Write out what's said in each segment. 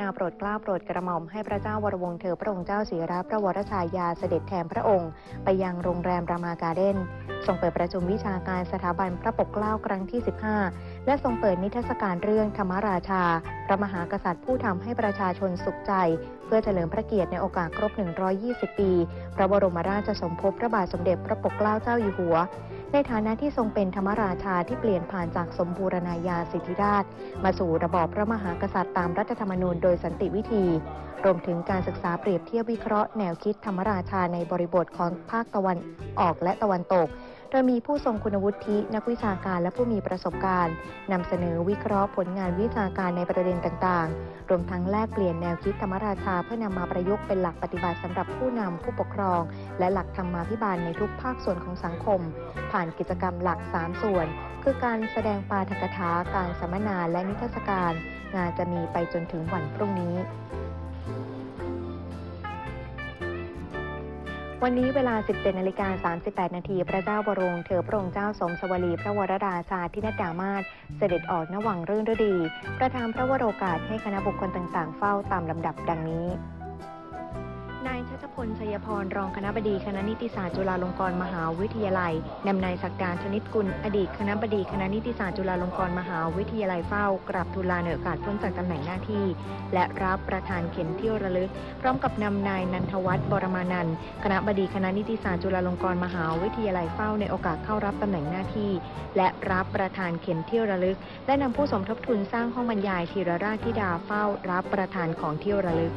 นาโปรดเกล้าโปรดกระหม่อมให้พระเจ้าวรวงเธอพระองค์เจ้าศิริพระวรชายาเสด็จแทนพระองค์ ไปยังโรงแรมรามาการ์เด้นทรงเปิดประชุมวิชาการสถาบันพระปกเกล้าครั้งที่ 15 และทรงเปิดนิทรรศการเรื่องธรรมราชา พระมหากษัตริย์ผู้ทำให้ประชาชนสุขใจ เพื่อเฉลิมพระเกียรติในโอกาสครบ 120 ปี พระบรมราชสมภพพระบาทสมเด็จพระปกเกล้าเจ้าอยู่หัว ในฐานะที่ทรงเป็นธรรมราชาที่เปลี่ยนผ่านจากสมบูรณาญาสิทธิราช มาสู่ระบอบพระมหากษัตริย์ตามรัฐธรรมนูญโดยสันติวิธี รวมถึงการศึกษาเปรียบเทียบวิเคราะห์แนวคิดธรรมราชาในบริบทของภาคตะวันออกและตะวันตก ยมีผู้ทรงคุณวุฒิ นักวิชาการและผู้มีประสบการณ์นำเสนอวิเคราะห์ผลงานวิชาการในประเด็นต่างๆ รวมทั้งแลกเปลี่ยนแนวคิดธรรมราชาเพื่อนำมาประยุกต์เป็นหลักปฏิบัติสำหรับผู้นำผู้ปกครอง และหลักธรรมาภิบาลในทุกภาคส่วนของสังคม ผ่านกิจกรรมหลัก 3 ส่วน คือการแสดงปาฐกถาการสัมมนาและนิทรรศการ งานจะมีไปจนถึงวันพรุ่งนี้ วันนี้เวลา 17นาฬิกา38 นาที พระเจ้าบรงเธอพระองค์เจ้าสมสวลีพระวรราชาธินดามาศเสด็จออกนวังเรื่องฤดี ประทานพระวโรกาสให้คณะบุคคลต่างๆ เฝ้าตามลำดับดังนี้ นายชัชพลชัยพร รองคณะบดีคณะนิติศาสตร์จุฬาลงกรณ์มหาวิทยาลัยนำนายศักดาชนิดกุล อดีตคณะบดีคณะนิติศาสตร์จุฬาลงกรณ์มหาวิทยาลัยเฝ้ากราบทูลลาในโอกาสพ้นจากตำแหน่งหน้าที่ และรับประธานเข็มเที่ยวระลึก พร้อมกับนำนายนันทวัฒน์บรมานันคณะบดีคณะนิติศาสตร์จุฬาลงกรณ์มหาวิทยาลัยเฝ้าในโอกาสเข้ารับตำแหน่งหน้าที่ และรับประธานเข็มเที่ยวระลึก และนำผู้สมทบทุนสร้างห้องบรรยายธีรราชธิดาเฝ้ารับประธานของเที่ยวระลึก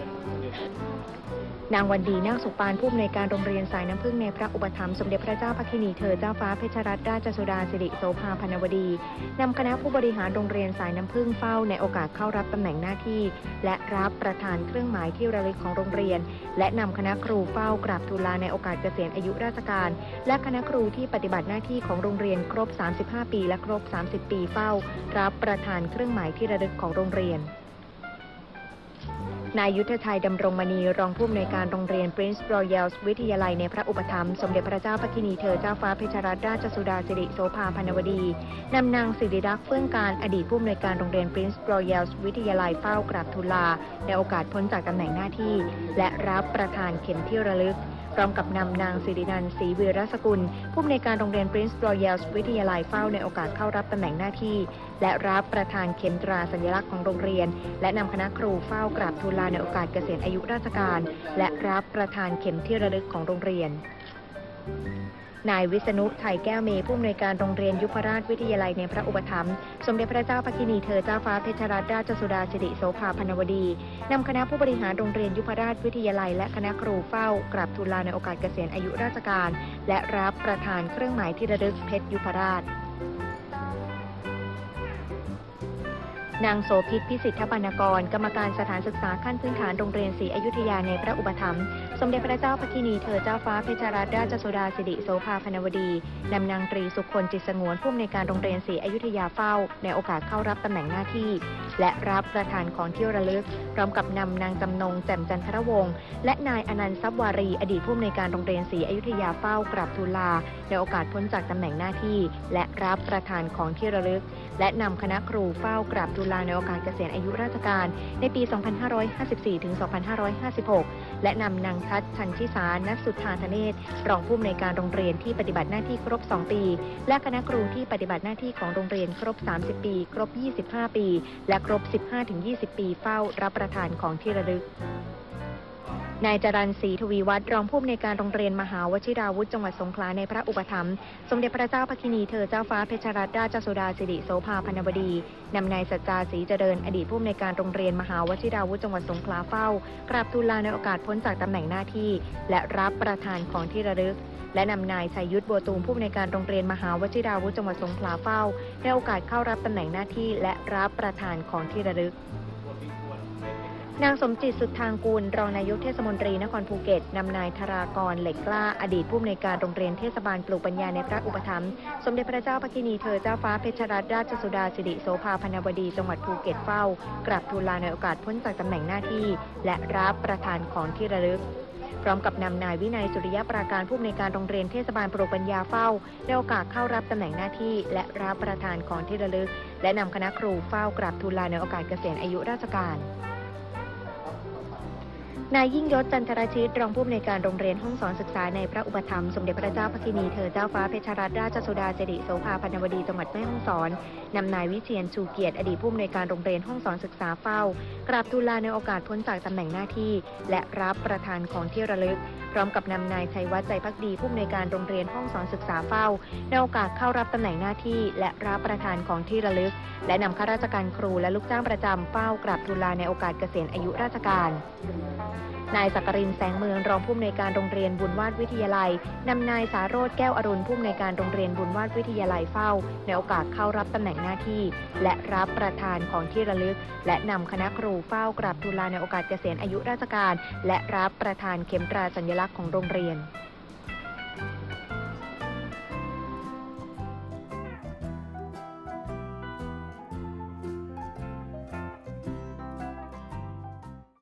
นางวันดีนาคสุปานผู้อำนวยการโรงเรียนสายน้ำพึ่งในพระอุปถัมภ์สมเด็จพระเจ้าพักคินีเธอเจ้าฟ้าเพชรรัตนราชสุดาสิริโสภาพนวดีนำคณะผู้บริหารโรงเรียนสายน้ำพึ่งเฝ้าในโอกาสเข้ารับตำแหน่งหน้าที่ และรับประธานเครื่องหมายที่ระลึกของโรงเรียน และนำคณะครูเฝ้ากราบทูลลาในโอกาสเกษียณอายุราชการ และคณะครูที่ปฏิบัติหน้าที่ของโรงเรียนครบ 35 ปี และครบ 30 ปีเฝ้า รับประธานเครื่องหมายที่ระลึกของโรงเรียน นายยุทธชัยดำรงมณีรองผู้อำนวยการโรงเรียน Prince Royal วิทยาลัยในพระอุปถัมภ์สมเด็จพระเจ้าพระกินีเธอเจ้าฟ้าเพชรรัตนราชสุดาสิริโสภาพนวดีนำนางสิริรักษ์เฟื่องการอดีตผู้อำนวยการโรงเรียน Prince Royal วิทยาลัยเฝ้ากราบทูลลาในโอกาสพ้นจากตำแหน่งหน้าที่ และรับประธานเข็มที่ระลึก ร้อมกับนำนางสิรินันศรีวีรสกุล ผู้อำนวยการโรงเรียน Prince Royal วิทยาลัยเฝ้าในโอกาสเข้ารับตำแหน่งหน้าที่ และรับประธานเข็มตราสัญลักษณ์ของโรงเรียน และนำคณะครูเฝ้ากราบทูลลาในโอกาสเกษียณอายุราชการ และรับประธานเข็มที่ระลึกของโรงเรียน นายวิษณุไทยแก้วเมย์ผู้อำนวยการโรงเรียนยุพราชวิทยาลัยในพระอุปถัมภ์สมเด็จพระเจ้าพระกินีเธอเจ้าฟ้าเพชรรัตนราชสุดาสิริโสภาพนวดีนำคณะผู้บริหารโรงเรียนยุพราชวิทยาลัย และคณะครูเฝ้ากราบทูลลาในโอกาสเกษียณอายุราชการ และรับประทานเครื่องหมายที่ระลึกเพชรยุพราช นางโสภิตพิสิทธปานกร กรรมการสถานศึกษาขั้นพื้นฐานโรงเรียนศรีอยุธยาในพระอุปถัมภ์สมเด็จพระเจ้าพระกินีเธอเจ้าฟ้าเพชรรัตนราชสุดาสิริโสภาพนวดีนำนางตรีสุคนจิตสงวนผู้อำนวยการโรงเรียนศรีอยุธยาเฝ้า ในโอกาสเข้ารับตำแหน่งหน้าที่ และรับประธานของที่ระลึก พร้อมกับนำนางจำนงแจ่มจันทรวงศ์และนายอนันต์ทรัพย์วารี อดีตผู้อำนวยการโรงเรียนศรีอยุธยาเฝ้ากราบทูลลาในโอกาสพ้นจากตำแหน่งหน้าที่ และรับประธานของที่ระลึก และนำคณะครูเฝ้ากราบทูลลาในโอกาสเกษียณอายุราชการ ในปี 2554 ถึง 2556 และนำนางทัศชันชิสานัสุธาธเนศรองผู้อำนวยการโรงเรียนที่ปฏิบัติหน้าที่ครบ 2 ปี และคณะครูที่ปฏิบัติหน้าที่ของโรงเรียนครบ 30 ปี ครบ 25 ปี และครบ 15-20 ปีเฝ้ารับประทานของที่ระลึก นายจรันศรีทวีวัฒน์รองผู้อำนวยการโรงเรียนมหาวชิราวุธจังหวัดสงขลาในพระอุปถัมภ์สมเด็จพระเจ้าพระกินีเธอเจ้าฟ้าเพชรรัตนราชสุดาสิริโสภาพนวดีนำนายสัจจาศรีเจริญอดีตผู้อำนวยการโรงเรียนมหาวชิราวุธจังหวัดสงขลาเฝ้ากราบทูลลาในโอกาสพ้นจากตำแหน่งหน้าที่ และรับประทานของที่ระลึก และนำนายชัยยุทธบัวตูมผู้อำนวยการโรงเรียนมหาวชิราวุธจังหวัดสงขลาเฝ้าในโอกาสเข้ารับตำแหน่งหน้าที่ และรับประทานของที่ระลึก นางสมจิตสุดทางกูล รองนายกเทศมนตรีนครภูเก็ตนำนายธารากรเหล็กกล้า อดีตผู้อำนวยการโรงเรียนเทศบาลปลูกปัญญาในพระอุปถัมภ์สมเด็จพระเจ้าพระกินีเธอเจ้าฟ้าเพชรรัตนราชสุดาสิริโสภาพนวดีจังหวัดภูเก็ตเฝ้ากราบทูลลาในโอกาสพ้นจากตำแหน่งหน้าที่ และรับประทานของที่ระลึกพร้อมกับนำนายวินัยสุริยะปราการผู้อำนวยการโรงเรียนเทศบาลปลูกปัญญาเฝ้าในโอกาสเข้ารับตำแหน่งหน้าที่ และรับประทานของที่ระลึก และนำคณะครูเฝ้ากราบทูลลาในโอกาสเกษียณอายุราชการ นายยิ่งยศจันทรชิตรองผู้อำนวยการโรงเรียนห้องสอนศึกษาในพระอุปถัมภ์สมเด็จพระเจ้าพระกินีเธอเจ้าฟ้าเพชรรัตนราชสุดาสิริโสภาพนวดีจังหวัดแม่ฮ่องสอนนำนายวิเชียนชูเกียรติอดีตผู้อำนวยการโรงเรียนห้องสอนศึกษาเฝ้า กราบทูลลาในโอกาสพ้นจากตำแหน่งหน้าที่ และรับประธานของที่ระลึก พร้อมกับนำนายชัยวัฒน์ใจพักดีผู้อำนวยการโรงเรียนห้องสอนศึกษาเฝ้าในโอกาสเข้ารับตำแหน่งหน้าที่ และรับประธานของที่ระลึก และนำข้าราชการครูและลูกจ้างประจำเฝ้ากราบทูลลาในโอกาสเกษียณอายุราชการ นายสักกรินแสงเมืองรองผู้อำนวยการโรงเรียนบุญวาดวิทยาลัยนำนายสาโรธแก้วอรุณผู้อำนวยการโรงเรียนบุญวาดวิทยาลัยเฝ้า ในโอกาสเข้ารับตำแหน่งหน้าที่ และรับประทานของที่ระลึก และนำคณะครูเฝ้ากราบทูลลาในโอกาสเกษียณอายุราชการ และรับประทานเข็มตราสัญลักษณ์ของโรงเรียน